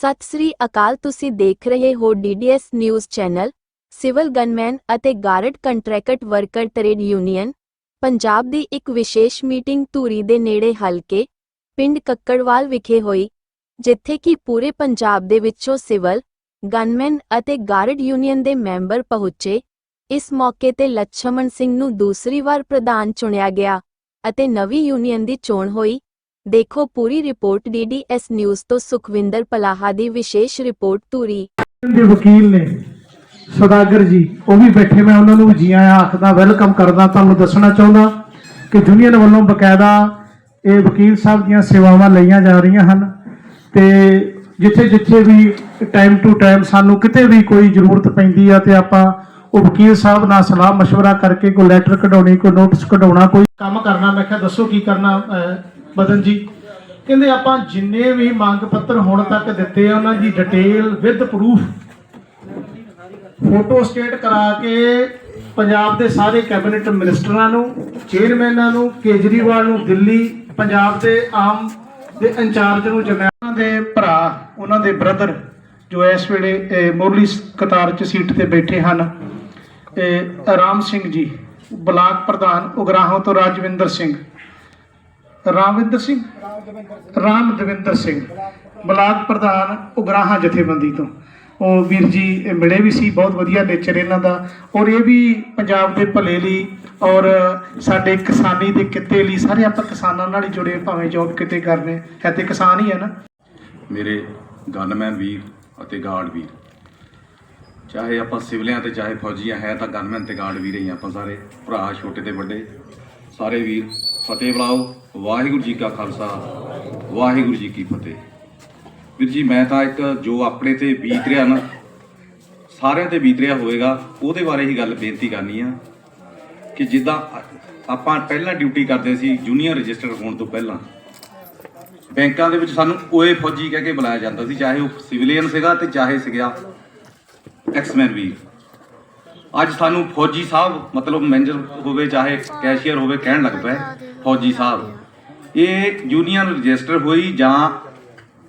ਸਤਿ ਸ੍ਰੀ ਅਕਾਲ, ਤੁਸੀਂ ਦੇਖ ਰਹੇ ਹੋ DDS news channel, civil gunman ਅਤੇ guard contract worker trade union, Punjab ਦੀ ਇੱਕ ਵਿਸ਼ੇਸ਼ ਮੀਟਿੰਗ ਧੂਰੀ ਦੇ ਨੇੜੇ ਹਲਕੇ, ਪਿੰਡ ਕੱਕੜਵਾਲ ਵਿਖੇ ਹੋਈ, ਜਿੱਥੇ ਕਿ ਪੂਰੇ ਪੰਜਾਬ ਦੇ ਵਿੱਚੋਂ ਸਿਵਲ ਗਨਮੈਨ ਅਤੇ ਗਾਰਡ ਯੂਨੀਅਨ ਦੇ ਮੈਂਬਰ ਪਹੁੰਚੇ। ਇਸ ਮੌਕੇ ਤੇ ਲਛਮਣ ਸਿੰਘ ਨੂੰ ਦੂਸਰੀ ਵਾਰ ਪ੍ਰਧਾਨ ਚੁਣਿਆ ਗਿਆ ਅਤੇ ਨਵੀਂ ਯੂਨੀਅਨ ਦੀ ਚੋਣ ਹੋਈ। ਦੇਖੋ ਪੂਰੀ ਰਿਪੋਰਟ ਡੀਡੀਐਸ ਨਿਊਜ਼ ਤੋਂ ਸੁਖਵਿੰਦਰ ਪਲਾਹਾ ਦੀ ਵਿਸ਼ੇਸ਼ ਰਿਪੋਰਟ ਧੂਰੀ ਦੇ ਵਕੀਲ ਨੇ ਸੌਦਾਗਰ ਜੀ ਉਹ ਵੀ ਬੈਠੇ ਮੈਂ ਉਹਨਾਂ ਨੂੰ ਜੀ ਆਇਆਂ ਆਖਦਾ ਵੈਲਕਮ ਕਰਦਾ ਤੁਹਾਨੂੰ ਦੱਸਣਾ ਚਾਹੁੰਦਾ ਕਿ ਯੂਨੀਅਨ ਵੱਲੋਂ ਬਕਾਇਦਾ ਇਹ ਵਕੀਲ ਸਾਹਿਬ ਦੀਆਂ ਸੇਵਾਵਾਂ ਲਈਆਂ ਜਾ ਰਹੀਆਂ ਹਨ ਤੇ ਜਿੱਥੇ ਜਿੱਥੇ ਵੀ ਟਾਈਮ ਟੂ ਟਾਈਮ ਸਾਨੂੰ ਕਿਤੇ ਵੀ ਕੋਈ ਜ਼ਰੂਰਤ ਪੈਂਦੀ ਆ ਤੇ ਆਪਾਂ ਉਹ ਵਕੀਲ ਸਾਹਿਬ ਨਾਲ ਸਲਾਹ مشورہ ਕਰਕੇ ਕੋਈ ਲੈਟਰ ਕਢਾਉਣੀ ਕੋਈ ਨੋਟਿਸ ਕਢਾਉਣਾ ਕੋਈ ਕੰਮ ਕਰਨਾ ਮੈਂ ਕਿਹਾ ਦੱਸੋ ਕੀ ਕਰਨਾ ਅਹ, ਬਦਨ ਜੀ ਕਹਿੰਦੇ ਆਪਾਂ ਜਿੰਨੇ ਵੀ ਮੰਗ ਪੱਤਰ ਹੁਣ ਤੱਕ ਦਿੱਤੇ ਆ ਉਹਨਾਂ ਦੀ detail with proof photo state ਕਰਾ ਕੇ ਪੰਜਾਬ ਦੇ ਸਾਰੇ ਕੈਬਨਿਟ ਮਿਨਿਸਟਰਾਂ ਨੂੰ ਚੇਅਰਮੈਨਾਂ ਨੂੰ ਕੇਜਰੀਵਾਲ ਨੂੰ ਦਿੱਲੀ ਪੰਜਾਬ ਦੇ ਆਮ ਦੇ ਇੰਚਾਰਜ ਨੂੰ ਜਰਨੈਲਾਂ ਦੇ ਭਰਾ ਉਹਨਾਂ ਦੇ ਬ੍ਰਦਰ ਜੋ ਇਸ ਵੇਲੇ ਮੁਰਲੀ ਕਤਾਰ 'ਚ ਸੀਟ ਤੇ ਬੈਠੇ ਹਨ ਰਾਮ ਸਿੰਘ ਜੀ ਬਲਾਕ ਪ੍ਰਧਾਨ ਉਗਰਾਹੋਂ ਤੋਂ ਰਾਜਵਿੰਦਰ ਸਿੰਘ। ਰਾਮਵਿੰਦਰ ਸਿੰਘ। ਰਾਮ ਦਵਿੰਦਰ ਸਿੰਘ, ਬਲਾਕ ਪ੍ਰਧਾਨ ਉਗਰਾਹਾਂ ਜਥੇਬੰਦੀ ਤੋਂ। ਉਹ ਵੀਰ ਜੀ ਮਿਲੇ ਵੀ ਸੀ, ਬਹੁਤ ਵਧੀਆ ਨੇਚਰ ਇਹਨਾਂ ਦਾ। ਔਰ ਇਹ ਵੀ ਪੰਜਾਬ ਦੇ ਭਲੇ ਲਈ ਔਰ ਸਾਡੇ ਕਿਸਾਨੀ ਦੇ ਕਿੱਤੇ ਲਈ ਸਾਰੇ ਆਪਾਂ ਕਿਸਾਨਾਂ ਨਾਲ ਹੀ ਜੁੜੇ, ਭਾਵੇਂ ਜੋਬ ਕਿਤੇ ਕਰਨੇ, ਹੈ ਤੇ ਕਿਸਾਨ ਹੀ ਹੈ ਨਾ। ਮੇਰੇ ਗਨਮੈਨ ਵੀਰ ਅਤੇ ਗਾਰਡ ਵੀਰ। ਚਾਹੇ ਆਪਾਂ ਸਿਵਲਿਆਂ ਤੇ ਚਾਹੇ ਫੌਜੀਆਂ, ਹੈ ਤਾਂ ਗਨਮੈਨ ਤੇ ਗਾਰਡ ਵੀਰ ਹੀ ਆਪਾਂ ਸਾਰੇ, ਭਰਾ ਛੋਟੇ ਤੇ ਵੱਡੇ। ਸਾਰੇ ਵੀਰ ਫਤਿਹ ਬੁਲਾਓ। ਵਾਹਿਗੁਰੂ ਜੀ ਕਾ ਖਾਲਸਾ, ਵਾਹਿਗੁਰੂ ਜੀ ਕੀ ਫਤਿਹ। ਵੀਰ ਜੀ, ਮੈਂ ਤਾਂ ਇੱਕ ਜੋ ਆਪਣੇ ਤੇ ਬੀਤ ਰਿਹਾ ਨਾ, ਸਾਰਿਆਂ ਤੇ ਬੀਤ ਰਿਹਾ ਹੋਵੇਗਾ, ਉਹਦੇ ਬਾਰੇ ਹੀ ਗੱਲ ਬੇਨਤੀ ਕਰਨੀ ਆ ਕਿ ਜਿੱਦਾਂ ਆਪਾਂ ਪਹਿਲਾਂ ਡਿਊਟੀ ਕਰਦੇ ਸੀ ਜੂਨੀਅਰ ਰਜਿਸਟਰ ਹੋਣ ਤੋਂ ਪਹਿਲਾਂ, ਬੈਂਕਾਂ ਦੇ ਵਿੱਚ ਸਾਨੂੰ ਓਏ ਫੌਜੀ ਕਹਿ ਕੇ ਬੁਲਾਇਆ ਜਾਂਦਾ ਸੀ, ਚਾਹੇ ਉਹ ਸਿਵਲੀਅਨ ਸੀਗਾ ਤੇ ਚਾਹੇ ਸੀਗਾ ਐਕਸਮੈਨ ਵੀ। ਅੱਜ ਸਾਨੂੰ ਫੌਜੀ ਸਾਹਿਬ, ਮਤਲਬ ਮੈਨੇਜਰ ਹੋਵੇ, ਚਾਹੇ ਕੈਸ਼ੀਅਰ ਹੋਵੇ, ਕਹਿਣ ਲੱਗ ਪਏ। ਫੌਜੀ ਸਾਹਿਬ। ਇਹ ਯੂਨੀਅਨ ਰਜਿਸਟਰ ਹੋਈ ਜਾਂ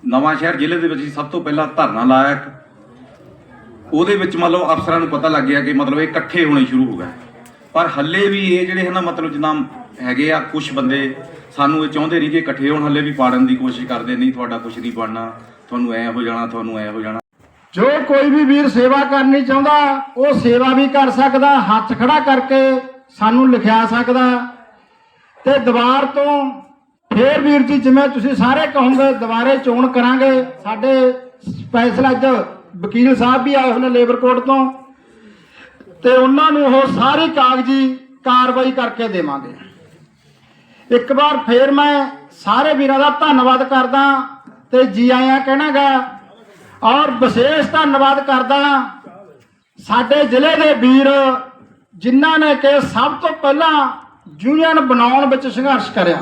ਨਵਾਂ ਸ਼ਹਿਰ ਜ਼ਿਲ੍ਹੇ ਦੇ ਵਿੱਚ ਸਭ ਤੋਂ ਪਹਿਲਾਂ ਧਰਨਾ ਲਾਇਆ ਇੱਕ। ਉਹਦੇ ਵਿੱਚ ਮੰਨ ਲਓ ਅਫਸਰਾਂ ਨੂੰ ਪਤਾ ਲੱਗ ਗਿਆ ਕਿ ਮਤਲਬ ਇਹ ਇਕੱਠੇ ਹੋਣੇ ਸ਼ੁਰੂ ਹੋ ਗਏ। ਪਰ ਹੱਲੇ ਵੀ ਇਹ ਜਿਹੜੇ ਹਨ ਮਤਲਬ ਜਿੱਦਾਂ ਹੈਗੇ ਆ ਕੁਝ ਬੰਦੇ ਸਾਨੂੰ ਇਹ ਚਾਹੁੰਦੇ ਨਹੀਂ ਕਿ ਇਕੱਠੇ ਹੋਣ ਹੱਲੇ ਵੀ ਪਾੜਨ ਦੀ ਕੋਸ਼ਿਸ਼ ਕਰਦੇ ਨਹੀਂ ਤੁਹਾਡਾ ਕੁਝ ਨਹੀਂ ਬਣਨਾ ਤੁਹਾਨੂੰ ਐ ਹੋ ਜਾਣਾ ਤੁਹਾਨੂੰ ਐ ਹੋ ਜਾਣਾ। ਜੋ ਕੋਈ ਵੀ ਵੀਰ ਸੇਵਾ ਕਰਨੀ ਚਾਹੁੰਦਾ ਉਹ ਸੇਵਾ ਵੀ ਕਰ ਸਕਦਾ ਹੱਥ ਖੜਾ ਕਰਕੇ ਸਾਨੂੰ ਲਿਖਿਆ ਸਕਦਾ। ਤੇ ਦੀਵਾਰ ਤੋਂ ਫੇਰ ਵੀਰ ਜੀ, ਜਿਵੇਂ ਤੁਸੀਂ ਸਾਰੇ ਕਹੋਗੇ, ਦੁਬਾਰੇ ਚੋਣ ਕਰਾਂਗੇ। ਸਾਡੇ ਸਪੈਸ਼ਲ ਅੱਜ ਵਕੀਲ ਸਾਹਿਬ ਵੀ ਆਏ ਹੋਏ ਨੇ ਲੇਬਰ ਕੋਰਟ ਤੋਂ। ਤੇ ਉਹਨਾਂ ਨੂੰ ਉਹ ਸਾਰੀ ਕਾਗਜ਼ੀ ਕਾਰਵਾਈ ਕਰਕੇ ਦੇਵਾਂਗੇ। ਇੱਕ ਵਾਰ ਫੇਰ ਮੈਂ ਸਾਰੇ ਵੀਰਾਂ ਦਾ ਧੰਨਵਾਦ ਕਰਦਾ ਤੇ ਜੀ ਆਇਆਂ ਕਹਿਣਾਗਾ, ਔਰ ਵਿਸ਼ੇਸ਼ ਧੰਨਵਾਦ ਕਰਦਾ ਸਾਡੇ ਜ਼ਿਲ੍ਹੇ ਦੇ ਵੀਰ, ਜਿਨ੍ਹਾਂ ਨੇ ਕਿ ਸਭ ਤੋਂ ਪਹਿਲਾਂ ਯੂਨੀਅਨ ਬਣਾਉਣ ਵਿੱਚ ਸੰਘਰਸ਼ ਕਰਿਆ।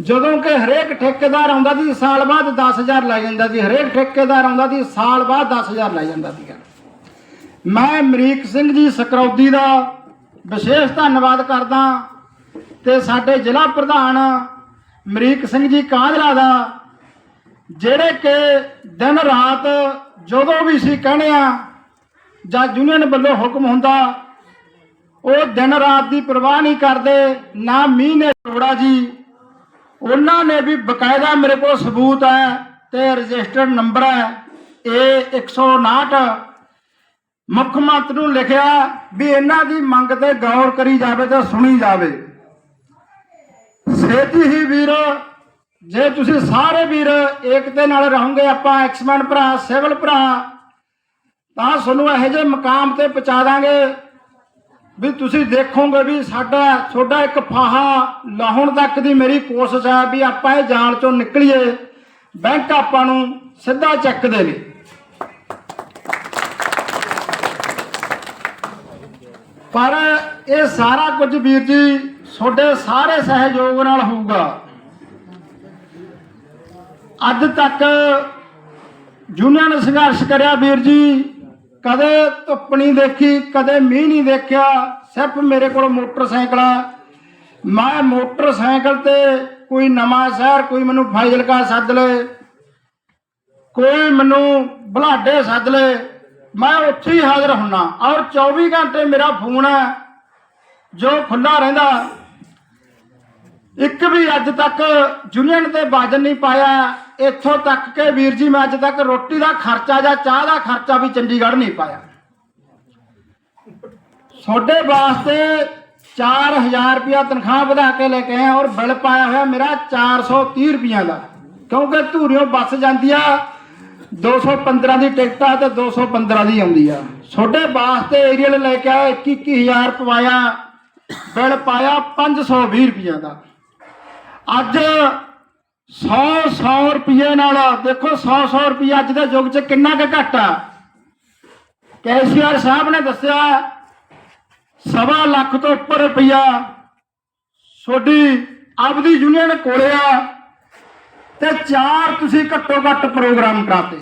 ਜਦੋਂ ਕਿ ਹਰੇਕ ਠੇਕੇਦਾਰ ਆਉਂਦਾ ਸੀ, ਸਾਲ ਬਾਅਦ 10000 ਲੈ ਜਾਂਦਾ ਸੀ। ਹਰੇਕ ਠੇਕੇਦਾਰ ਆਉਂਦਾ ਸੀ, ਸਾਲ ਬਾਅਦ 10000 ਲੈ ਜਾਂਦਾ ਸੀ ਮੈਂ ਅਮਰੀਕ ਸਿੰਘ ਜੀ ਸਕਰੌਦੀ ਦਾ ਵਿਸ਼ੇਸ਼ ਧੰਨਵਾਦ ਕਰਦਾ ਤੇ ਸਾਡੇ ਜ਼ਿਲ੍ਹਾ ਪ੍ਰਧਾਨ ਅਮਰੀਕ ਸਿੰਘ ਜੀ ਕਾਂਝਲਾ ਦਾ, ਜਿਹੜੇ ਕਿ ਦਿਨ ਰਾਤ ਜਦੋਂ ਵੀ ਸੀ ਕਹਿੰਦੇ ਆ ਜਾਂ ਯੂਨੀਅਨ ਵੱਲੋਂ ਹੁਕਮ ਹੁੰਦਾ ਉਹ ਦਿਨ ਰਾਤ ਦੀ ਪਰਵਾਹ ਨਹੀਂ ਕਰਦੇ, ਨਾ ਮੀਂਹ ਨੇ ਤੋੜਾ ਜੀ। ਉਹਨਾਂ ਨੇ ਵੀ ਬਕਾਇਦਾ ਮੇਰੇ ਕੋਲ ਸਬੂਤ ਹੈ ਤੇ ਰਜਿਸਟਰਡ ਨੰਬਰ ਹੈ ਇਹ 159 ਮੁੱਖ ਮੰਤਰੀ ਨੂੰ ਲਿਖਿਆ ਵੀ ਇਹਨਾਂ ਦੀ ਮੰਗ ਤੇ ਗੌਰ ਕਰੀ ਜਾਵੇ ਤੇ ਸੁਣੀ ਜਾਵੇ। ਛੇਤੀ ਹੀ ਵੀਰ, ਜੇ ਤੁਸੀਂ ਸਾਰੇ ਵੀਰ ਏਕਤੇ ਨਾਲ ਰਹੋਗੇ, ਆਪਾਂ ਐਕਸਮੈਨ ਭਰਾ, ਸਿਵਲ ਭਰਾ, ਤਾਂ ਤੁਹਾਨੂੰ ਇਹੋ ਜਿਹੇ ਮਕਾਮ ਤੇ ਪਹੁੰਚਾ ਦਾਂਗੇ। ਵੀ ਤੁਸੀਂ ਦੇਖੋਗੇ ਵੀ ਸਾਡਾ, ਤੁਹਾਡਾ ਇੱਕ ਫਾਹਾ ਲਾਹਣ ਤੱਕ ਦੀ ਮੇਰੀ ਕੋਸ਼ਿਸ਼ ਹੈ ਵੀ ਆਪਾਂ ਇਹ ਜਾਣ ਚੋਂ ਨਿਕਲੀਏ। ਬੈਂਕ ਆਪਾਂ ਨੂੰ ਸਿੱਧਾ ਚੱਕਦੇ ਨੇ ਪਰ ਇਹ ਸਾਰਾ ਕੁਝ ਵੀਰ ਜੀ ਤੁਹਾਡੇ ਸਾਰੇ ਸਹਿਯੋਗ ਨਾਲ ਹੋਊਗਾ। ਅੱਜ ਤੱਕ ਯੂਨੀਅਨ ਸੰਘਰਸ਼ ਕਰਿਆ ਵੀਰ ਜੀ। ਕਦੇ ਧੁੱਪ ਨਹੀਂ ਦੇਖੀ, ਕਦੇ ਮੀਂਹ ਨਹੀਂ ਦੇਖਿਆ, ਸਿਰਫ ਮੇਰੇ ਕੋਲ ਮੋਟਰਸਾਈਕਲ ਆ। ਮੈਂ ਮੋਟਰਸਾਈਕਲ ਤੇ ਕੋਈ ਨਵਾਂ ਸ਼ਹਿਰ, ਕੋਈ ਮੈਨੂੰ ਫਾਜ਼ਿਲਕਾ ਸੱਦ ਲਏ, ਕੋਈ ਮੈਨੂੰ ਬੁਲਾਡੇ ਸੱਦ ਲਏ, ਮੈਂ ਉੱਥੇ ਹੀ ਹਾਜ਼ਰ ਹੁੰਨਾ। ਔਰ 24 ਘੰਟੇ ਮੇਰਾ ਫੋਨ ਹੈ, ਜੋ ਖੁੱਲਾ ਰਹਿੰਦਾ। ਇੱਕ ਵੀ ਅੱਜ ਤੱਕ ਯੂਨੀਅਨ ਤੇ ਬਾਜਨ ਨਹੀਂ ਪਾਇਆ, ਇੱਥੋਂ ਤੱਕ ਕਿ ਵੀਰ ਜੀ ਮੈਂ ਅੱਜ ਤੱਕ ਰੋਟੀ ਦਾ ਖਰਚਾ ਜਾਂ ਚਾਹ ਦਾ ਖਰਚਾ ਵੀ ਚੰਡੀਗੜ੍ਹ ਨਹੀਂ ਪਾਇਆ। ਤੁਹਾਡੇ ਵਾਸਤੇ 4000 ਰੁਪਇਆ ਤਨਖਾਹ ਵਧਾ ਕੇ ਲੈ ਕੇ ਆਇਆ ਔਰ ਬਿੱਲ ਪਾਇਆ ਹੋਇਆ ਮੇਰਾ 430 ਰੁਪਈਆ ਦਾ। ਕਿਉਂਕਿ ਧੂਰੀਓ ਬੱਸ ਜਾਂਦੀ ਆ 215 ਦੀ ਟਿਕਟ ਆ ਤੇ 215 ਦੀ ਆਉਂਦੀ ਆ। ਤੁਹਾਡੇ ਵਾਸਤੇ ਏਰੀਅਲ ਲੈ ਕੇ ਆਇਆ 21000 ਪਵਾਇਆ, ਬਿੱਲ ਪਾਇਆ 520 ਰੁਪਈਆ ਦਾ। ਅੱਜ 100 100 ਰੁਪਏ ਨਾਲ, ਦੇਖੋ 100 100 ਰੁਪਏ ਅੱਜ ਦੇ ਯੁੱਗ 'ਚ ਕਿੰਨਾ ਕੁ ਘੱਟ ਆ। ਕੈਸ਼ੀਅਰ ਸਾਹਿਬ ਨੇ ਦੱਸਿਆ, ਸਵਾ ਲੱਖ ਤੋਂ ਉੱਪਰ ਰੁਪਈਆ ਤੁਹਾਡੀ ਆਪਦੀ ਯੂਨੀਅਨ ਕੋਲੇ ਆ ਤੇ ਚਾਰ ਤੁਸੀਂ ਘੱਟੋ ਘੱਟ ਪ੍ਰੋਗਰਾਮ ਕਰਾਤੇ।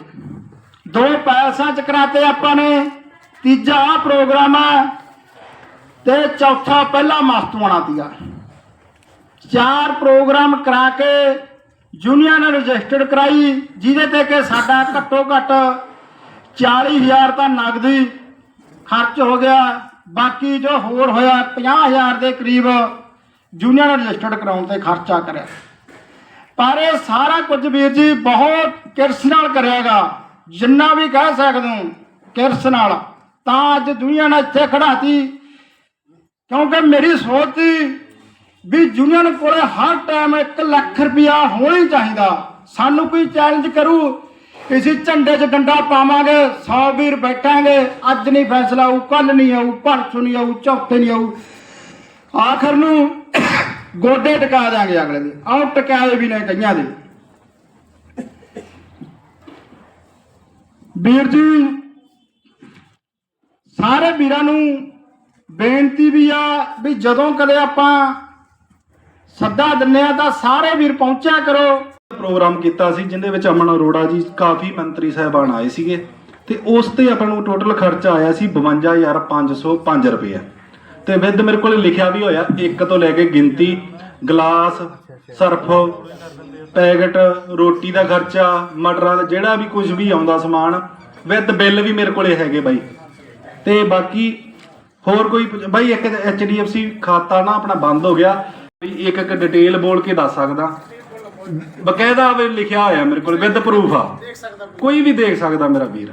ਦੋ ਪੈਸਾ ਚ ਕਰਾਤੇ ਆਪਾਂ ਨੇ, ਤੀਜਾ ਆਹ ਪ੍ਰੋਗਰਾਮ ਆ ਤੇ ਚੌਥਾ ਪਹਿਲਾ ਮਸਤੂਆਣਾ ਦੀਆ ਚਾਰ ਪ੍ਰੋਗਰਾਮ ਕਰਾ ਕੇ ਯੂਨੀਅਨ ਰਜਿਸਟਰਡ ਕਰਾਈ, ਜਿਹਦੇ ਤੇ ਕਿ ਸਾਡਾ ਘੱਟੋ ਘੱਟ 40000 ਤਾਂ ਨਗਦੀ ਖਰਚ ਹੋ ਗਿਆ। ਬਾਕੀ ਜੋ ਹੋਰ ਹੋਇਆ 50000 ਦੇ ਕਰੀਬ ਯੂਨੀਅਨ ਰਜਿਸਟਰਡ ਕਰਾਉਣ ਤੇ ਖਰਚਾ ਕਰਿਆ। ਪਰ ਇਹ ਸਾਰਾ ਕੁਝ ਵੀਰ ਜੀ ਬਹੁਤ ਕਿਰਸ ਨਾਲ ਕਰਿਆਗਾ। ਜਿੰਨਾ ਵੀ ਕਹਿ ਸਕਦੇ ਹੋ, ਕਿਰਸ ਨਾਲ। ਤਾਂ ਅੱਜ ਦੁਨੀਆ ਨੇ ਇੱਥੇ ਖੜਾਤੀ ਕਿਉਂਕਿ ਮੇਰੀ ਸੋਚ ਸੀ ਵੀ ਯੂਨੀਅਨ ਕੋਲੇ ਹਰ ਟਾਈਮ 1 ਲੱਖ ਰੁਪਇਆ ਹੋਣਾ ਹੀ ਚਾਹੀਦਾ। ਸਾਨੂੰ ਕੋਈ ਚੈਲੰਜ ਕਰੂ? ਅਸੀਂ ਝੰਡੇ 'ਚ ਡੰਡਾ ਪਾਵਾਂਗੇ 100 ਵੀਰ ਬੈਠਾਂਗੇ। ਅੱਜ ਨਹੀਂ ਫੈਸਲਾ ਆਊ ਕੱਲ ਨਹੀਂ ਆਊ, ਪਰਸੋਂ ਨਹੀਂ ਆਊ, ਚੌਥੇ ਨਹੀਂ ਆਊ। ਆਖਰ ਨੂੰ ਗੋਡੇ ਟਿਕਾ ਦਿਆਂਗੇ ਅਗਲੇ ਦੇ। ਆਹ ਟਿਕਾਏ ਵੀ ਨੇ ਕਈਆਂ ਦੇ। ਵੀਰ ਜੀ, ਸਾਰੇ ਵੀਰਾਂ ਨੂੰ ਬੇਨਤੀ ਵੀ ਆ ਵੀ ਜਦੋਂ ਕਦੇ ਆਪਾਂ ਸੱਦਾ ਦਿੰਨੇ ਆ ਤਾਂ ਸਾਰੇ ਵੀਰ ਪਹੁੰਚਿਆ ਕਰੋ। ਪ੍ਰੋਗਰਾਮ ਕੀਤਾ ਸੀ, ਜਿੰਦੇ ਵਿੱਚ ਅਮਨ ਅਰੋੜਾ ਜੀ, ਕਾਫੀ ਮੰਤਰੀ ਸਾਹਿਬਾਨ ਆਏ ਸੀਗੇ ਤੇ ਉਸ ਤੇ ਆਪਾਂ ਨੂੰ ਟੋਟਲ ਖਰਚਾ ਆਇਆ ਸੀ 52505 ਰੁਪਏ। ਤੇ ਵਿਦ ਮੇਰੇ ਕੋਲ ਲਿਖਿਆ ਵੀ ਹੋਇਆ, ਇੱਕ ਤੋਂ ਲੈ ਕੇ ਗਿਣਤੀ, ਗਲਾਸ, ਸਰਫ, ਪੈਕਟ, ਰੋਟੀ ਦਾ ਖਰਚਾ, ਮਟਰਾਂ ਦਾ ਜਿਹੜਾ ਵੀ ਕੁਝ ਵੀ ਆਉਂਦਾ ਸਮਾਨ, ਵਿਦ ਬਿੱਲ ਵੀ ਮੇਰੇ ਕੋਲੇ ਹੈਗੇ ਬਾਈ। ਤੇ ਬਾਕੀ ਹੋਰ ਕੋਈ ਬਾਈ ਇੱਕ HDFC ਖਾਤਾ ਨਾ ਆਪਣਾ ਬੰਦ ਹੋ ਗਿਆ ਇੱਕ ਇੱਕ ਡਿਟੇਲ ਬੋਲ ਕੇ ਦੱਸ ਸਕਦਾ। ਬਕਾਇਦਾ ਵੀ ਲਿਖਿਆ ਹੋਇਆ ਮੇਰੇ ਕੋਲ ਵਿਦ ਪ੍ਰੂਫ ਆ। ਕੋਈ ਵੀ ਦੇਖ ਸਕਦਾ ਮੇਰਾ ਵੀਰ।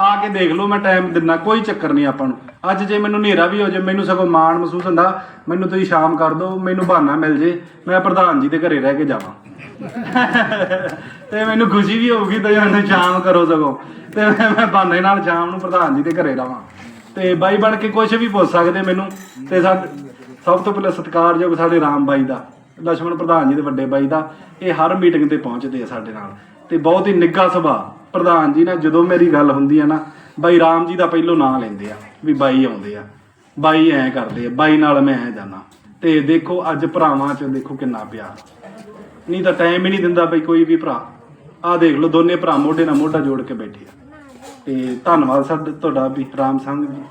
ਆ ਕੇ ਦੇਖ ਲਓ ਮੈਂ ਟਾਈਮ ਦਿੰਨਾ ਕੋਈ ਚੱਕਰ ਨਹੀਂ ਆਪਾਂ ਨੂੰ। ਅੱਜ ਜੇ ਮੈਨੂੰ ਹਨੇਰਾ ਵੀ ਹੋ ਜੇ ਮੈਨੂੰ ਸਗੋਂ ਮਾਣ ਮਹਿਸੂਸ ਹੁੰਦਾ ਮੈਨੂੰ ਤੁਸੀਂ ਸ਼ਾਮ ਕਰ ਦਿਓ ਮੈਨੂੰ ਬਹਾਨਾ ਮਿਲ ਜੇ ਮੈਂ ਪ੍ਰਧਾਨ ਜੀ ਦੇ ਘਰੇ ਰਹਿ ਕੇ ਜਾਵਾਂ। ਤੇ ਮੈਨੂੰ ਖੁਸ਼ੀ ਵੀ ਹੋਊਗੀ ਤੇ ਮੈਨੂੰ ਸ਼ਾਮ ਕਰੋ ਸਗੋਂ। ਤੇ ਮੈਂ ਬਹਾਨੇ ਨਾਲ ਸ਼ਾਮ ਨੂੰ ਪ੍ਰਧਾਨ ਜੀ ਦੇ ਘਰੇ ਰਵਾਂ। ਤੇ ਬਾਈ ਬਣ ਕੇ ਕੁਝ ਵੀ ਪੁੱਛ ਸਕਦੇ ਮੈਨੂੰ। ਤੇ ਸਾ- ਸਭ ਤੋਂ ਪਹਿਲਾਂ ਸਤਿਕਾਰਯੋਗ ਸਾਡੇ ਰਾਮ ਬਾਈ ਦਾ, ਲਛਮਣ ਪ੍ਰਧਾਨ ਜੀ ਦੇ ਵੱਡੇ ਬਾਈ ਦਾ, ਇਹ ਹਰ ਮੀਟਿੰਗ ਤੇ ਪਹੁੰਚਦੇ ਆ ਸਾਡੇ ਨਾਲ। ਤੇ ਬਹੁਤ ਹੀ ਨਿੱਘਾ ਸੁਭਾਅ, ਪ੍ਰਧਾਨ ਜੀ ਨਾਲ ਜਦੋਂ ਮੇਰੀ ਗੱਲ ਹੁੰਦੀ ਆ ਨਾ, ਬਾਈ ਰਾਮ ਜੀ ਦਾ ਪਹਿਲੋਂ ਨਾਂ ਲੈਂਦੇ ਆ, ਵੀ ਬਾਈ ਆਉਂਦੇ ਆ। ਬਾਈ ਐ ਕਰਦੇ ਆ, ਬਾਈ ਨਾਲ ਮੈਂ ਐ ਜਾਣਾ ਤੇ ਦੇਖੋ ਅੱਜ ਭਰਾਵਾਂ 'ਚ ਦੇਖੋ ਕਿੰਨਾ ਪਿਆਰ। ਨਹੀਂ ਤਾਂ ਟਾਈਮ ਹੀ ਨਹੀਂ ਦਿੰਦਾ ਬਈ ਕੋਈ ਵੀ ਭਰਾ। ਆਹ ਦੇਖ ਲਓ ਦੋਨੇ ਭਰਾ ਮੋਢੇ ਨਾਲ ਮੋਢਾ ਜੋੜ ਕੇ ਬੈਠੇ ਆ। ਤੇ ਧੰਨਵਾਦ ਸਾਡਾ ਤੁਹਾਡਾ ਵੀ, ਰਾਮ ਸਿੰਘ ਜੀ।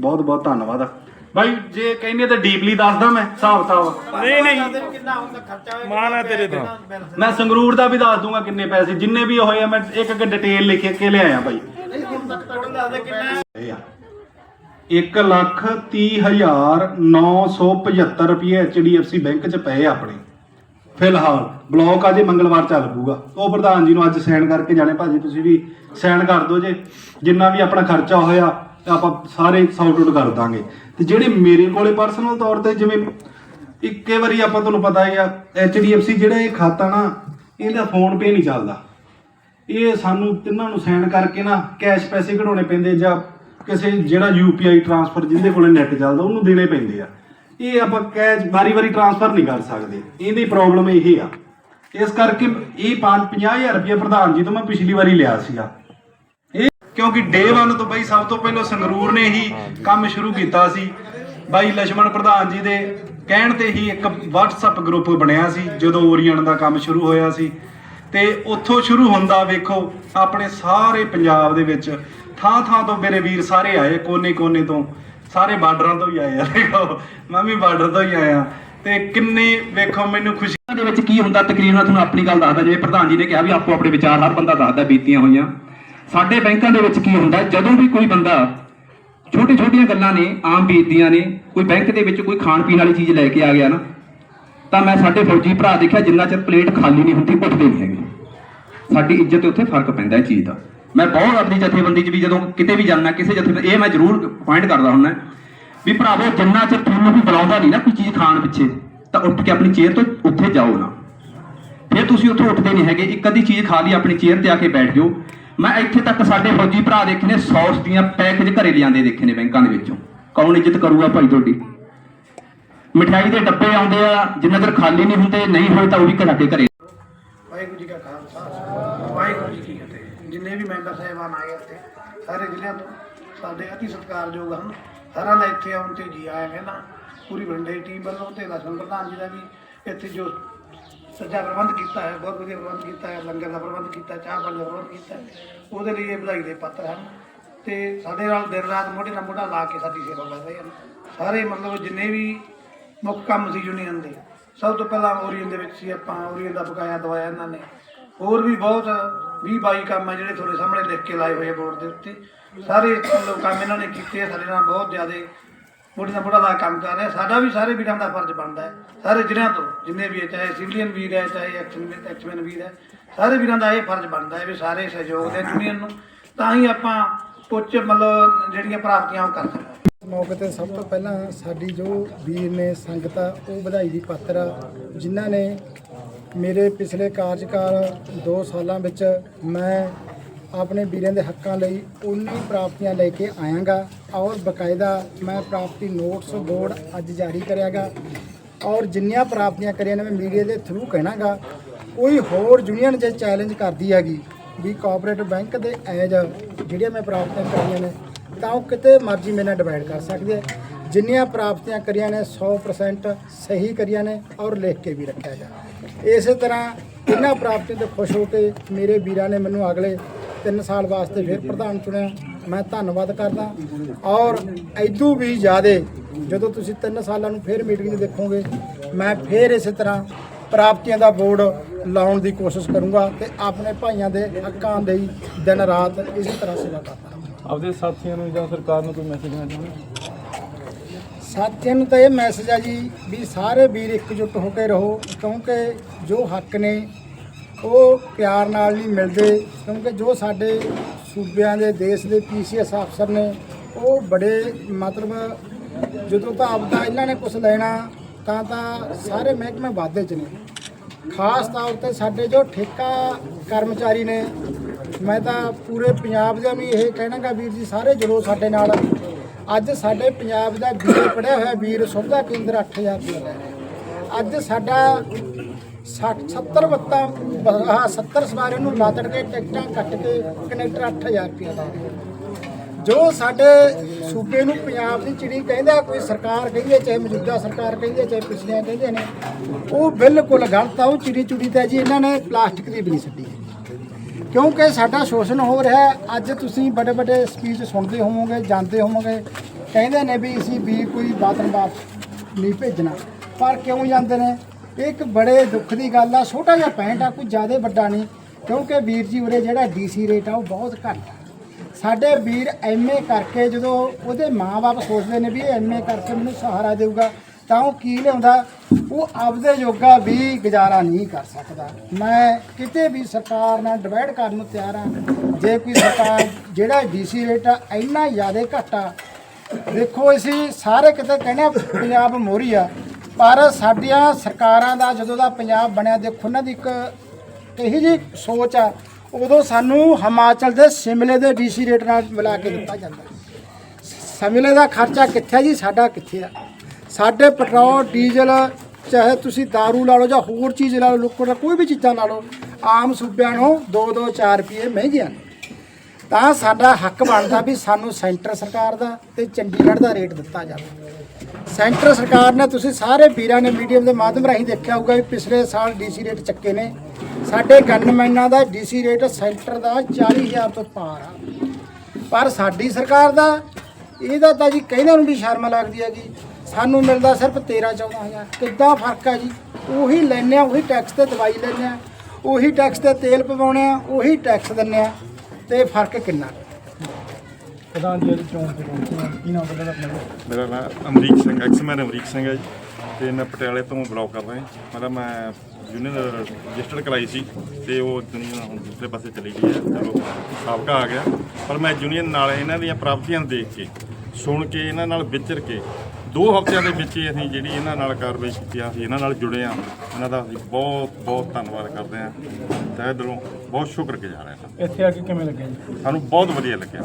ਬਹੁਤ ਬਹੁਤ ਧੰਨਵਾਦ। ਆ ਬਾਈ ਜੇ ਕਹਿੰਦੇ ਤਾਂ ਡੀਪਲੀ ਦੱਸਦਾ ਮੈਂ ਹਿਸਾਬ ਕਿਤਾਬ। ਨਹੀਂ ਨਹੀਂ। ਮਾਨ ਹੈ ਤੇਰੇ ਤੇ। ਮੈਂ ਸੰਗਰੂਰ ਦਾ ਵੀ ਦੱਸ ਦੂੰਗਾ ਕਿੰਨੇ ਪੈਸੇ ਜਿੰਨੇ ਵੀ ਹੋਏ ਆ ਮੈਂ ਇੱਕ ਇੱਕ ਡਿਟੇਲ ਲਿਖ ਕੇ ਲਿਆਇਆ ਇਹ ਆ। ਇੱਕ ਲੱਖ ਤੀਹ ਹਜ਼ਾਰ 975 ਰੁਪਏ HDFC ਬੈਂਕ 'ਚ ਪਏ ਆ ਆਪਣੇ। ਫਿਲਹਾਲ ਬਲੌਕ ਅਜੇ ਮੰਗਲਵਾਰ ਚੱਲ ਪੂਗਾ ਉਹ ਪ੍ਰਧਾਨ ਜੀ ਨੂੰ ਅੱਜ ਸਾਈਨ ਕਰਕੇ ਜਾਣੇ ਭਾਜੀ ਤੁਸੀਂ ਵੀ ਸਾਈਨ ਕਰ ਦਿਓ ਜੇ। ਜਿੰਨਾ ਵੀ ਆਪਣਾ ਖਰਚਾ ਹੋਇਆ ਆਪਾਂ ਸਾਰੇ ਸੌਟ ਆਊਟ ਕਰ ਦਾਂਗੇ। ਤੇ ਜਿਹੜੇ ਮੇਰੇ ਕੋਲੇ ਪਰਸਨਲ ਤੌਰ ਤੇ ਜਿਵੇਂ ਇੱਕੇ ਵਾਰੀ ਆਪਾਂ ਤੁਹਾਨੂੰ ਪਤਾ ਹੀ ਆ HDFC ਜਿਹੜਾ ਇਹ ਖਾਤਾ ਨਾ, ਇਹਦਾ ਫੋਨ ਪੇ ਨਹੀਂ ਚੱਲਦਾ। ਇਹ ਸਾਨੂੰ ਤਿੰਨਾਂ ਨੂੰ ਸਾਈਨ ਕਰਕੇ ਨਾ ਕੈਸ਼ ਪੈਸੇ ਕਢਾਉਣੇ ਪੈਂਦੇ ਜਾਂ ਕਿਸੇ ਜਿਹੜਾ UPI ਟ੍ਰਾਂਸਫਰ ਜਿਹਦੇ ਕੋਲੇ ਨੈਟ ਚੱਲਦਾ, ਉਹਨੂੰ ਦੇਣੇ ਪੈਂਦੇ ਆ। ਇਹ ਆਪਾਂ ਕੈਸ਼ ਵਾਰੀ-ਵਾਰੀ ਟ੍ਰਾਂਸਫਰ ਨਹੀਂ ਕਰ ਸਕਦੇ। ਇਹਦੀ ਪ੍ਰੋਬਲਮ ਇਹ ਆ। ਇਸ ਕਰਕੇ ਇਹ 5-50000 ਰੁਪਏ ਪ੍ਰਧਾਨ ਜੀ ਤੋਂ ਮੈਂ ਪਿਛਲੀ ਵਾਰੀ ਲਿਆ ਸੀਗਾ। ਕਿਉਂਕਿ ਡੇ 1 ਤੋਂ ਬਈ ਸਭ ਤੋਂ ਪਹਿਲਾਂ ਸੰਗਰੂਰ ਨੇ ਹੀ ਕੰਮ ਸ਼ੁਰੂ ਕੀਤਾ ਸੀ। ਬਾਈ ਲక్ష్మణ ਪ੍ਰਧਾਨ ਜੀ ਦੇ ਕਹਿਣ ਤੇ ਹੀ ਇੱਕ WhatsApp ਗਰੁੱਪ ਬਣਿਆ ਸੀ, ਜਦੋਂ ਓਰੀਅਨ ਦਾ ਕੰਮ ਸ਼ੁਰੂ ਹੋਇਆ ਸੀ। ਤੇ ਉੱਥੋਂ ਸ਼ੁਰੂ ਹੁੰਦਾ ਵੇਖੋ, ਆਪਣੇ ਸਾਰੇ ਪੰਜਾਬ ਦੇ ਵਿੱਚ ਥਾਂ ਥਾਂ ਤੋਂ ਮੇਰੇ ਵੀਰ ਸਾਰੇ ਆਏ ਕੋਨੇ-ਕੋਨੇ ਤੋਂ। ਸਾਰੇ ਬਾਰਡਰਾਂ ਤੋਂ ਹੀ ਆਏ ਆ, ਦੇਖੋ, ਮੈਂ ਵੀ ਬਾਰਡਰ ਤੋਂ ਹੀ ਆਇਆ। ਤੇ ਕਿੰਨੇ ਵੇਖੋ, ਮੈਨੂੰ ਖੁਸ਼ੀ ਦੇ ਵਿੱਚ ਕੀ ਹੁੰਦਾ, ਤਕਰੀਬਨ ਤੁਹਾਨੂੰ ਆਪਣੀ ਗੱਲ ਦੱਸਦਾ, ਜਿਵੇਂ ਪ੍ਰਧਾਨ ਜੀ ਨੇ ਕਿਹਾ ਵੀ ਆਪੋ ਆਪਣੇ ਵਿਚਾਰ ਹਰ ਬੰਦਾ ਦੱਸਦਾ, ਬੀਤੀਆਂ ਹੋਈਆਂ। ਸਾਡੇ ਬੈਂਕਾਂ ਦੇ ਵਿੱਚ ਕੀ ਹੁੰਦਾ, ਜਦੋਂ ਵੀ ਕੋਈ ਬੰਦਾ ਛੋਟੀ ਛੋਟੀਆਂ ਗੱਲਾਂ ਨੇ, ਆਮ ਬੀਤਦੀਆਂ ਨੇ, ਕੋਈ ਬੈਂਕ ਦੇ ਵਿੱਚ ਕੋਈ ਖਾਣ ਪੀਣ ਵਾਲੀ ਚੀਜ਼ ਲੈ ਕੇ ਆ ਗਿਆ ਨਾ, ਤਾਂ ਮੈਂ ਸਾਡੇ ਫੌਜੀ ਭਰਾ ਦੇਖਿਆ ਜਿੰਨਾ ਚਿਰ ਪਲੇਟ ਖਾਲੀ ਨਹੀਂ ਹੁੰਦੀ, ਉੱਠਦੇ ਨਹੀਂ ਹੈਗੇ। ਸਾਡੀ ਇੱਜ਼ਤ ਤੇ ਉੱਥੇ ਫ਼ਰਕ ਪੈਂਦਾ ਇਹ ਚੀਜ਼ ਦਾ। ਮੈਂ ਬਹੁਤ ਆਪਣੀ ਜਥੇਬੰਦੀ 'ਚ ਵੀ ਜਦੋਂ ਕਿਤੇ ਵੀ ਜਾਂਦਾ, ਕਿਸੇ ਜਥੇ, ਇਹ ਮੈਂ ਜ਼ਰੂਰ ਪੁਆਇੰਟ ਕਰਦਾ ਹੁੰਦਾ, ਵੀ ਭਰਾਵੋ, ਜਿੰਨਾ ਚਿਰ ਤੁਹਾਨੂੰ ਵੀ ਬੁਲਾਉਂਦਾ ਨਹੀਂ ਨਾ ਕੋਈ ਚੀਜ਼ ਖਾਣ ਪਿੱਛੇ, ਤਾਂ ਉੱਠ ਕੇ ਆਪਣੀ ਚੇਅਰ ਤੋਂ ਉੱਥੇ ਜਾਓ ਨਾ। ਫਿਰ ਤੁਸੀਂ ਉੱਥੋਂ ਉੱਠਦੇ ਨਹੀਂ ਹੈਗੇ, ਇੱਕ ਅੱਧੀ ਚੀਜ਼ ਖਾ ਲਈ, ਆਪਣੀ ਚੇਅਰ ਤੇ ਆ ਕੇ ਬੈਠ ਜਾਓ। ਮੈਂ ਇੱਥੇ ਤੱਕ ਸਾਡੇ ਫੌਜੀ ਭਰਾ ਦੇਖੇ ਨੇ 100 ਦੀਆਂ ਪੈਕੇਜ ਘਰੇ ਲਿਆਂਦੇ ਦੇਖੇ ਨੇ ਬੈਂਕਾਂ ਦੇ ਵਿੱਚੋਂ। ਕੌਣ ਇੱਜ਼ਤ ਕਰੂਗਾ ਭਾਈ ਤੁਹਾਡੀ? ਮਠਿਆਈ ਦੇ ਡੱਬੇ ਆਉਂਦੇ ਆ, ਜਿੰਨਾ ਚਿਰ ਖਾਲੀ ਨਹੀਂ ਹੁੰਦੇ, ਨਹੀਂ ਹੋਏ ਤਾਂ ਉਹ ਵੀ ਘਰਾਂ ਘਰੇ। ਵਾਹਿਗੁਰੂ ਜੀ ਕਾ ਖਾਲਸਾ, ਵਾਹਿਗੁਰੂ ਜੀ ਕੀ ਫਤਿਹ। ਜਿੰਨੇ ਵੀ ਮੈਂਬਰ ਸਹਿਬਾਨ ਆਏ ਇੱਥੇ, ਸਾਰੇ ਜ਼ਿਲ੍ਹਿਆਂ ਤੋਂ, ਸਾਡੇ ਅਤੀ ਸਤਿਕਾਰਯੋਗ ਹਨ। ਸਾਰਿਆਂ ਦਾ ਇੱਥੇ ਆਉਣ ਤੇ ਜੀ ਆਇਆ ਕਹਿੰਦਾ, ਪੂਰੀ ਵੰਡੇ ਟੀਮ ਵੱਲੋਂ ਤੇ ਲਖਨ ਪ੍ਰਧਾਨ ਜੀ ਦਾ ਵੀ ਇੱਥੇ ਜੋ ਸੱਜਾ ਪ੍ਰਬੰਧ ਕੀਤਾ ਹੈ ਬਹੁਤ ਵਧੀਆ ਪ੍ਰਬੰਧ ਕੀਤਾ ਹੈ ਲੰਗਰ ਦਾ ਪ੍ਰਬੰਧ ਕੀਤਾ ਚਾਹ ਪਾਣੀ ਦਾ ਪ੍ਰਬੰਧ ਕੀਤਾ ਹੈ। ਉਹਦੇ ਲਈ ਇਹ ਵਧਾਈ ਦੇ ਪਾਤਰ ਹਨ। ਤੇ ਸਾਡੇ ਨਾਲ ਦਿਨ ਰਾਤ ਮੋਢੇ ਨਾਲ ਮੋਢਾ ਲਾ ਕੇ ਸਾਡੀ ਸੇਵਾ ਕਰ ਰਹੇ ਹਨ। ਸਾਰੇ ਮਤਲਬ ਜਿੰਨੇ ਵੀ ਮੁੱਖ ਕੰਮ ਸੀ ਯੂਨੀਅਨ ਦੇ ਸਭ ਤੋਂ ਪਹਿਲਾਂ ਓਰੀਅਨ ਦੇ ਵਿੱਚ ਸੀ ਆਪਾਂ ਓਰੀਅਨ ਦਾ ਬਕਾਇਆ ਦਵਾਇਆ ਇਹਨਾਂ ਨੇ। ਹੋਰ ਵੀ ਬਹੁਤ 20 22 ਕੰਮ ਹੈ ਜਿਹੜੇ ਤੁਹਾਡੇ ਸਾਹਮਣੇ ਲਿਖ ਕੇ ਲਾਏ ਹੋਏ ਬੋਰਡ ਦੇ ਉੱਤੇ। ਸਾਰੇ ਮਤਲਬ ਕੰਮ ਇਹਨਾਂ ਨੇ ਕੀਤੇ ਆ, ਸਾਡੇ ਨਾਲ ਬਹੁਤ ਜ਼ਿਆਦਾ ਮੋਢੇ ਨਾਲ ਮੋਢਾ ਲਾ ਕੰਮ ਕਰ ਰਿਹਾ। ਸਾਡਾ ਵੀ ਸਾਰੇ ਵੀਰਾਂ ਦਾ ਫਰਜ਼ ਬਣਦਾ ਹੈ। ਸਾਰੇ ਜ਼ਿਲ੍ਹਿਆਂ ਤੋਂ ਜਿੰਨੇ ਵੀ ਹੈ, ਚਾਹੇ ਸਿਵਲੀਅਨ ਵੀਰ ਹੈ, ਚਾਹੇ ਐਕਸਮੈਨ ਐਕਸਮੈਨ ਵੀਰ ਹੈ, ਸਾਰੇ ਵੀਰਾਂ ਦਾ ਇਹ ਫਰਜ਼ ਬਣਦਾ ਹੈ ਵੀ ਸਾਰੇ ਸਹਿਯੋਗ ਦੇਣ ਯੂਨੀਅਨ ਨੂੰ। ਤਾਂ ਹੀ ਆਪਾਂ ਉੱਚ ਮਤਲਬ ਜਿਹੜੀਆਂ ਪ੍ਰਾਪਤੀਆਂ ਉਹ ਕਰ ਸਕਦੇ ਹਾਂ ਮੌਕੇ ਤੇ ਸਭ ਤੋਂ ਪਹਿਲਾਂ ਸਾਡੀ ਜੋ ਵੀਰ ਨੇ, ਸੰਗਤ ਉਹ ਵਧਾਈ ਦੀ ਪਾਤਰ ਆ, ਜਿਨ੍ਹਾਂ ਨੇ ਮੇਰੇ ਪਿਛਲੇ ਕਾਰਜਕਾਲ 2 ਸਾਲਾਂ ਵਿੱਚ ਮੈਂ ਆਪਣੇ ਵੀਰਾਂ ਦੇ ਹੱਕਾਂ ਲਈ ਉਨੀ ਪ੍ਰਾਪਤੀਆਂ ਲੈ ਕੇ ਆਇਆਂਗਾ। ਔਰ ਬਕਾਇਦਾ ਮੈਂ ਪ੍ਰਾਪਤੀ ਨੋਟਸ ਬੋਰਡ ਅੱਜ ਜਾਰੀ ਕਰਿਆਗਾ ਔਰ ਜਿੰਨੀਆਂ ਪ੍ਰਾਪਤੀਆਂ ਕਰੀਆਂ ਨੇ ਮੈਂ ਮੀਡੀਆ ਦੇ ਥਰੂ ਕਹਿਣਾਗਾ, ਕੋਈ ਹੋਰ ਯੂਨੀਅਨ ਜੇ ਚੈਲੰਜ ਕਰਦੀ ਹੈਗੀ ਵੀ ਕੋਆਪਰੇਟਿਵ ਬੈਂਕ ਦੇ ਐਜ ਜਿਹੜੀਆਂ ਮੈਂ ਪ੍ਰਾਪਤੀਆਂ ਕਰੀਆਂ ਨੇ, ਤਾਂ ਉਹ ਕਿਤੇ ਮਰਜ਼ੀ ਮੇਰੇ ਨਾਲ ਡਿਵਾਈਡ ਕਰ ਸਕਦੇ ਆ। ਜਿੰਨੀਆਂ ਪ੍ਰਾਪਤੀਆਂ ਕਰੀਆਂ ਨੇ 100% ਸਹੀ ਕਰੀਆਂ ਨੇ ਔਰ ਲਿਖ ਕੇ ਵੀ ਰੱਖਿਆ ਗਿਆ ਇਸੇ ਤਰ੍ਹਾਂ ਇਹਨਾਂ ਪ੍ਰਾਪਤੀਆਂ ਤੋਂ ਖੁਸ਼ ਹੋ ਕੇ ਮੇਰੇ ਵੀਰਾਂ ਨੇ ਮੈਨੂੰ ਅਗਲੇ 3 ਸਾਲ ਵਾਸਤੇ ਫਿਰ ਪ੍ਰਧਾਨ ਚੁਣਿਆ। ਮੈਂ ਧੰਨਵਾਦ ਕਰਦਾ। ਔਰ ਐਦੂ ਵੀ ਜ਼ਿਆਦੇ ਜਦੋਂ ਤੁਸੀਂ 3 ਸਾਲਾਂ ਨੂੰ ਫਿਰ ਮੀਟਿੰਗ ਦੇਖੋਗੇ ਮੈਂ ਫਿਰ ਇਸੇ ਤਰ੍ਹਾਂ ਪ੍ਰਾਪਤੀਆਂ ਦਾ ਬੋਰਡ ਲਾਉਣ ਦੀ ਕੋਸ਼ਿਸ਼ ਕਰੂੰਗਾ ਤੇ ਆਪਣੇ ਭਾਈਆਂ ਦੇ ਹੱਕਾਂ ਲਈ ਦਿਨ ਰਾਤ ਇਸੇ ਤਰ੍ਹਾਂ ਸੇਵਾ ਕਰਦਾ ਆਪਦੇ ਸਾਥੀਆਂ ਨੂੰ ਜਾਂ ਸਰਕਾਰ ਨੂੰ ਕੋਈ ਮੈਸੇਜ ਦੇਣਾ ਚਾਹੁੰਦੇ ਸਾਥੀਆਂ ਨੂੰ ਤਾਂ ਇਹ ਮੈਸੇਜ ਆ ਜੀ ਵੀ ਸਾਰੇ ਵੀਰ ਇਕਜੁੱਟ ਹੋ ਕੇ ਰਹੋ ਕਿਉਂਕਿ ਜੋ ਹੱਕ ਨੇ ਉਹ ਪਿਆਰ ਨਾਲ ਨਹੀਂ ਮਿਲਦੇ, ਕਿਉਂਕਿ ਜੋ ਸਾਡੇ ਸੂਬਿਆਂ ਦੇ ਦੇਸ਼ ਦੇ ਪੀਸੀਐਸ ਅਫਸਰ ਨੇ, ਉਹ ਬੜੇ ਮਤਲਬ ਜਦੋਂ ਤਾਂ ਆਪਦਾ ਇਹਨਾਂ ਨੇ ਕੁਝ ਲੈਣਾ, ਤਾਂ ਤਾਂ ਸਾਰੇ ਮਹਿਕਮੇ ਵਾਧੇ ਚ ਨੇ। ਖਾਸ ਤੌਰ ਤੇ ਸਾਡੇ ਜੋ ਠੇਕਾ ਕਰਮਚਾਰੀ ਨੇ, ਮੈਂ ਤਾਂ ਪੂਰੇ ਪੰਜਾਬ ਦਾ ਵੀ ਇਹ ਕਹਿਣਾਗਾ ਵੀਰ ਜੀ, ਸਾਰੇ ਜੁੜੋ ਸਾਡੇ ਨਾਲ। ਅੱਜ ਸਾਡੇ ਪੰਜਾਬ ਦਾ ਵੀਰ ਪੜਿਆ ਹੋਇਆ ਵੀਰ, ਸੁਵਿਧਾ ਕੇਂਦਰ 8000 ਰੁਪਏ ਲੈ ਅੱਜ ਸਾਡਾ 60 70 ਬੱਤਾਂ ਹਾਂ 70 ਸਵਾਰੀਆਂ ਨੂੰ ਲਾਦੜ ਕੇ ਟਿਕਟਾਂ ਕੱਟ ਕੇ ਕਨੈਕਟਰ 8000 ਰੁਪਏ ਲੈ ਰਿਹਾ ਜੋ ਸਾਡੇ ਸੂਬੇ ਨੂੰ ਪੰਜਾਬ ਦੀ ਚਿੜੀ ਕਹਿੰਦਾ ਕੋਈ ਸਰਕਾਰ ਕਹਿੰਦੀ ਹੈ ਚਾਹੇ ਮੌਜੂਦਾ ਸਰਕਾਰ ਕਹਿੰਦੀ ਹੈ ਚਾਹੇ ਪਿਛਲੀਆਂ ਕਹਿੰਦੇ ਨੇ, ਉਹ ਬਿਲਕੁਲ ਗਲਤ ਆ, ਉਹ ਚਿੜੀ ਚੁੜੀ ਤਾਂ ਜੀ ਇਹਨਾਂ ਨੇ ਪਲਾਸਟਿਕ ਦੀ ਵੀ ਨਹੀਂ ਛੱਡੀ ਕਿਉਂਕਿ ਸਾਡਾ ਸ਼ੋਸ਼ਣ ਹੋ ਰਿਹਾ ਅੱਜ ਤੁਸੀਂ ਵੱਡੇ ਵੱਡੇ ਸਪੀਚ ਸੁਣਦੇ ਹੋਵੋਗੇ ਜਾਂਦੇ ਹੋਵੋਗੇ, ਕਹਿੰਦੇ ਨੇ ਵੀ ਅਸੀਂ ਵੀ ਕੋਈ ਬਾਤਨ ਵਾਪਸ ਨਹੀਂ ਭੇਜਣਾ। ਪਰ ਕਿਉਂ ਜਾਂਦੇ ਨੇ? ਇਹ ਇੱਕ ਬੜੇ ਦੁੱਖ ਦੀ ਗੱਲ ਆ, ਛੋਟਾ ਜਿਹਾ ਪੈਂਟ ਆ, ਕੋਈ ਜ਼ਿਆਦਾ ਵੱਡਾ ਨਹੀਂ, ਕਿਉਂਕਿ ਵੀਰ ਜੀ ਉਰੇ ਜਿਹੜਾ ਡੀਸੀ ਰੇਟ ਆ, ਉਹ ਬਹੁਤ ਘੱਟ ਆ। ਸਾਡੇ ਵੀਰ ਐਮਏ ਕਰਕੇ ਜਦੋਂ ਉਹਦੇ ਮਾਪੇ ਸੋਚਦੇ ਨੇ ਵੀ ਇਹ ਐਮਏ ਕਰਕੇ ਮੈਨੂੰ ਸਹਾਰਾ ਦੇਊਗਾ, ਤਾਂ ਉਹ ਕੀ ਲਿਆਉਂਦਾ? ਉਹ ਆਪਦੇ ਯੋਗਾ ਵੀ ਗੁਜ਼ਾਰਾ ਨਹੀਂ ਕਰ ਸਕਦਾ। ਮੈਂ ਕਿਤੇ ਵੀ ਸਰਕਾਰ ਨਾਲ ਡਿਵਾਈਡ ਕਰਨ ਨੂੰ ਤਿਆਰ ਹਾਂ ਜੇ ਕੋਈ ਸਰਕਾਰ ਜਿਹੜਾ ਡੀਸੀ ਰੇਟ ਆ, ਇੰਨਾ ਜ਼ਿਆਦਾ ਘਟਾ ਦੇਖੋ ਅਸੀਂ ਸਾਰੇ ਕਿਤੇ ਕਹਿੰਦੇ ਆ, ਪੰਜਾਬ ਮੋਰੀ ਆ ਪਰ ਸਾਡੀਆਂ ਸਰਕਾਰਾਂ ਦਾ ਜਦੋਂ ਦਾ ਪੰਜਾਬ ਬਣਿਆ, ਦੇਖੋ ਉਹਨਾਂ ਦੀ ਇੱਕ ਇਹੀ ਜੀ ਸੋਚ ਆ, ਉਦੋਂ ਸਾਨੂੰ ਹਿਮਾਚਲ ਦੇ ਸਿਮਲੇ ਦੇ ਡੀਸੀ ਰੇਟ ਨਾਲ ਮਿਲਾ ਕੇ ਦਿੱਤਾ ਜਾਂਦਾ। ਸਿਮਲੇ ਦਾ ਖਰਚਾ ਕਿੱਥੇ ਜੀ? ਸਾਡਾ ਕਿੱਥੇ ਆ? ਸਾਡੇ ਪੈਟਰੋਲ, ਡੀਜ਼ਲ, ਚਾਹੇ ਤੁਸੀਂ दारू ਲਾ ਲਓ ਜਾਂ ਹੋਰ ਚੀਜ਼ ਲਾ ਲਓ ਲਿਕੁਇਡ ਕੋਈ ਵੀ ਚੀਜ਼ਾਂ ਲਾ ਲਓ, ਆਮ ਸੂਬਿਆਂ ਨੂੰ 2-2 4 ਰੁਪਏ ਮਹਿੰਗੀਆਂ ਨੇ। ਤਾਂ ਸਾਡਾ ਹੱਕ ਬਣਦਾ ਵੀ ਸਾਨੂੰ ਸੈਂਟਰ ਸਰਕਾਰ ਦਾ ਤੇ ਚੰਡੀਗੜ੍ਹ ਦਾ ਰੇਟ ਦਿੱਤਾ ਜਾਵੇ। ਸੈਂਟਰ ਸਰਕਾਰ ਨੇ, ਤੁਸੀਂ ਸਾਰੇ ਵੀਰਾਂ ਨੇ ਮੀਡੀਅਮ ਦੇ ਮਾਧਿਅਮ ਰਾਹੀਂ ਦੇਖਿਆ ਹੋਊਗਾ ਵੀ ਪਿਛਲੇ ਸਾਲ ਡੀਸੀ ਰੇਟ ਚੱਕੇ ਨੇ। ਸਾਡੇ ਗਨਮੈਨਾਂ ਦਾ ਡੀਸੀ ਰੇਟ ਸੈਂਟਰ ਦਾ 40000 ਤੋਂ ਪਾਰ ਆ। ਪਰ ਸਾਡੀ ਸਰਕਾਰ ਦਾ, ਇਹਦਾ ਤਾਂ ਜੀ ਕਹਿੰਦੇ ਨੂੰ ਵੀ ਸ਼ਰਮ ਲੱਗਦੀ ਹੈ ਜੀ ਸਾਨੂੰ ਮਿਲਦਾ ਸਿਰਫ 13 14000 ਕਿੱਦਾਂ ਫ਼ਰਕ ਆ ਜੀ? ਉਹੀ ਲੈਂਦੇ ਆ, ਉਹੀ ਟੈਕਸ ਤੇ ਦਵਾਈ ਲੈਂਦੇ ਆ, ਉਹੀ ਟੈਕਸ ਤੇ ਤੇਲ ਪਵਾਉਣੇ ਆ, ਉਹੀ ਟੈਕਸ ਦਿੰਦੇ ਆ। ਤੇ ਫ਼ਰਕ ਕਿੰਨਾ? ਪ੍ਰਧਾਨ ਜੀ ਅੱਜ ਚੋਣ ਤੇ ਪਹੁੰਚੇ ਹਾਂ। ਕੀ ਨਾਮ ਤੁਹਾਡਾ ਆਪਣਾ ਮੇਰਾ ਨਾਮ ਅਮਰੀਕ ਸਿੰਘ ਐਕਸਮੈਨ ਅਮਰੀਕ ਸਿੰਘ ਹੈ ਜੀ। ਤੇ ਮੈਂ ਪਟਿਆਲੇ ਤੋਂ ਬਲੌਗ ਕਰ ਰਿਹਾ ਮਤਲਬ ਮੈਂ ਯੂਨੀਅਨ ਰਜਿਸਟਰ ਕਰਾਈ ਸੀ ਤੇ ਉਹ ਦੁਨੀਆ ਹੁਣ ਦੂਸਰੇ ਪਾਸੇ ਚਲੀ ਗਈ ਹੈ। ਚਲੋ ਸਾਬਕਾ ਆ ਗਿਆ। ਪਰ ਮੈਂ ਯੂਨੀਅਨ ਨਾਲ ਇਹਨਾਂ ਦੀਆਂ ਪ੍ਰਾਪਤੀਆਂ ਨੂੰ ਦੇਖ ਕੇ ਸੁਣ ਕੇ ਇਹਨਾਂ ਨਾਲ ਵਿਚਰ ਕੇ ਦੋ ਹਫ਼ਤਿਆਂ ਦੇ ਵਿੱਚ ਹੀ ਅਸੀਂ ਜਿਹੜੀ ਇਹਨਾਂ ਨਾਲ ਕਾਰਵਾਈ ਕੀਤੀ ਆ ਅਸੀਂ ਇਹਨਾਂ ਨਾਲ ਜੁੜੇ ਆ ਇਹਨਾਂ ਦਾ ਅਸੀਂ ਬਹੁਤ ਬਹੁਤ ਧੰਨਵਾਦ ਕਰਦੇ ਹਾਂ। ਤਹਿ ਦਿਲੋਂ ਬਹੁਤ ਸ਼ੁਕਰਗੁਜ਼ਾਰ ਹਾਂ। ਇੱਥੇ ਆ ਕੇ ਕਿਵੇਂ ਲੱਗਿਆ ਜੀ? ਸਾਨੂੰ ਬਹੁਤ ਵਧੀਆ ਲੱਗਿਆ।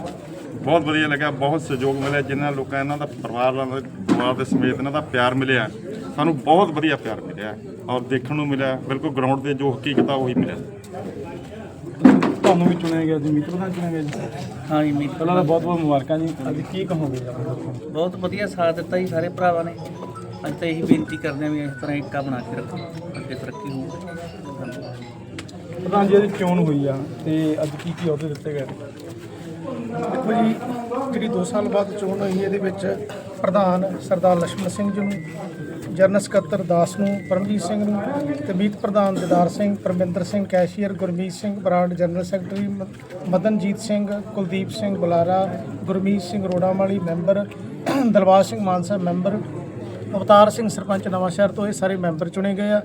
ਬਹੁਤ ਵਧੀਆ ਲੱਗਿਆ ਬਹੁਤ ਸਹਿਯੋਗ ਮਿਲਿਆ ਜਿਨ੍ਹਾਂ ਲੋਕਾਂ ਇਹਨਾਂ ਦਾ ਪਰਿਵਾਰ ਨਾਲ ਪਰਿਵਾਰ ਦੇ ਸਮੇਤ ਇਹਨਾਂ ਦਾ ਪਿਆਰ ਮਿਲਿਆ। ਸਾਨੂੰ ਬਹੁਤ ਵਧੀਆ ਪਿਆਰ ਮਿਲਿਆ ਔਰ ਦੇਖਣ ਨੂੰ ਮਿਲਿਆ ਬਿਲਕੁਲ ਗਰਾਊਂਡ ਤੇ ਜੋ ਹਕੀਕਤ ਆ ਉਹੀ ਮਿਲਿਆ। ਤੁਹਾਨੂੰ ਵੀ ਚੁਣਿਆ ਗਿਆ ਜੀ ਮੀਤ ਪ੍ਰਧਾਨ ਚੁਣਿਆ ਗਿਆ ਜੀ? ਹਾਂ ਜੀ ਮੀਤ ਪਹਿਲਾਂ ਤਾਂ ਬਹੁਤ ਬਹੁਤ ਮੁਬਾਰਕਾਂ ਜੀ। ਅੱਜ ਕੀ ਕਹੋਗੇ ਜੀ? ਆਪਣੇ ਦੋਸਤਾਂ ਨੂੰ? ਬਹੁਤ ਵਧੀਆ ਸਾਥ ਦਿੱਤਾ ਜੀ ਸਾਰੇ ਭਰਾਵਾਂ ਨੇ। ਅੱਜ ਤਾਂ ਇਹੀ ਬੇਨਤੀ ਕਰਦੇ ਆ ਵੀ ਇਸ ਤਰ੍ਹਾਂ ਏਕਾ ਬਣਾ ਕੇ ਰੱਖੋ ਅੱਗੇ ਤਰੱਕੀ ਹੋਊਗੀ। ਪ੍ਰਧਾਨ ਜੀ ਅੱਜ ਚੋਣ ਹੋਈ ਆ ਤੇ ਅੱਜ ਕੀ ਕੀ ਅਹੁਦੇ ਦਿੱਤੇ ਗਏ? ਦੇਖੋ ਜੀ ਜਿਹੜੀ 2 ਸਾਲ ਬਾਅਦ ਚੋਣ ਹੋਈ ਇਹਦੇ ਵਿੱਚ ਪ੍ਰਧਾਨ ਸਰਦਾਰ ਲక్ష్ਮਣ ਸਿੰਘ ਜੀ ਨੂੰ, ਜਨਰਲ ਸਕੱਤਰ ਦਾਸ ਨੂੰ, ਪਰਮਜੀਤ ਸਿੰਘ ਨੂੰ ਤੇ ਪ੍ਰਧਾਨ Didar Singh, Parminder Singh, cashier Gurmeet Singh, Brar general secretary ਮ- ਮਦਨਜੀਤ ਸਿੰਘ, ਕੁਲਦੀਪ ਸਿੰਘ ਬੁਲਾਰਾ, ਗੁਰਮੀਤ ਸਿੰਘ ਰੋੜਾਵਾਲੀ ਮੈਂਬਰ ਦਲਬਾਗ ਸਿੰਘ ਮਾਨਸਾ ਮੈਂਬਰ, ਅਵਤਾਰ ਸਿੰਘ ਸਰਪੰਚ ਨਵਾਂ ਸ਼ਹਿਰ ਤੋਂ ਇਹ ਸਾਰੇ ਮੈਂਬਰ ਚੁਣੇ ਗਏ ਆ।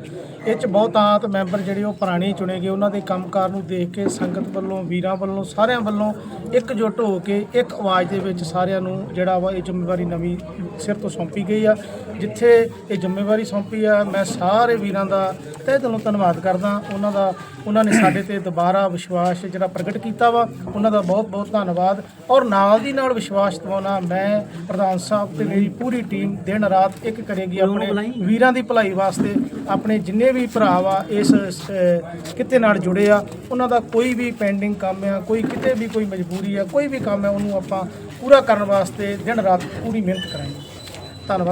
ਇਹ ਚ ਬਹੁਤਾਤ ਮੈਂਬਰ ਜਿਹੜੇ ਉਹ ਪੁਰਾਣੇ ਚੁਣੇ ਗਏ ਉਹਨਾਂ ਦੇ ਕੰਮਕਾਰ ਨੂੰ ਦੇਖ ਕੇ ਸੰਗਤ ਵੱਲੋਂ ਵੀਰਾਂ ਵੱਲੋਂ ਸਾਰਿਆਂ ਵੱਲੋਂ ਇਕਜੁੱਟ ਹੋ ਕੇ ਇੱਕ ਆਵਾਜ਼ ਦੇ ਵਿੱਚ ਸਾਰਿਆਂ ਨੂੰ ਜਿਹੜਾ ਵਾ ਇਹ ਜ਼ਿੰਮੇਵਾਰੀ ਨਵੀਂ ਸਿਰ ਤੋਂ ਸੌਂਪੀ ਗਈ ਆ। ਜਿੱਥੇ ਇਹ ਜ਼ਿੰਮੇਵਾਰੀ ਸੌਂਪੀ ਆ ਮੈਂ ਸਾਰੇ ਵੀਰਾਂ ਦਾ ਤਹਿ ਦਿਲੋਂ ਧੰਨਵਾਦ ਕਰਦਾ। ਉਹਨਾਂ ਦਾ ਉਹਨਾਂ ਨੇ ਸਾਡੇ ਤੇ ਦੁਬਾਰਾ ਵਿਸ਼ਵਾਸ ਜਿਹੜਾ ਪ੍ਰਗਟ ਕੀਤਾ ਵਾ ਉਹਨਾਂ ਦਾ ਬਹੁਤ ਬਹੁਤ ਧੰਨਵਾਦ। ਔਰ ਨਾਲ ਦੀ ਨਾਲ ਵਿਸ਼ਵਾਸ ਦਿਵਾਉਣਾ ਮੈਂ ਪ੍ਰਧਾਨ ਸਾਹਿਬ ਤੇ ਮੇਰੀ ਪੂਰੀ ਟੀਮ ਦਿਨ ਰਾਤ ਇੱਕ ਕਰੇਗੀ ਆਪਣੇ ਵੀਰਾਂ ਦੀ ਭਲਾਈ ਵਾਸਤੇ ਆਪਣੇ ਜਿੰਨੇ ਵੀ ਭਰਾ ਵਾ ਇਸ ਅਹ, ਕਿਤੇ ਨਾਲ ਜੁੜੇ ਆ ਉਹਨਾਂ ਦਾ ਕੋਈ ਵੀ ਪੈਂਡਿੰਗ ਕੰਮ ਆ ਕੋਈ ਕਿਤੇ ਵੀ ਕੋਈ ਮਜਬੂਰੀ ਆ ਕੋਈ ਵੀ ਕੰਮ ਆ ਉਹਨੂੰ ਆਪਾਂ ਪੂਰਾ ਕਰਨ ਵਾਸਤੇ ਦਿਨ ਰਾਤ ਪੂਰੀ ਮਿਹਨਤ ਕਰਾਂਗੇ। ਧੰਨਵਾਦ।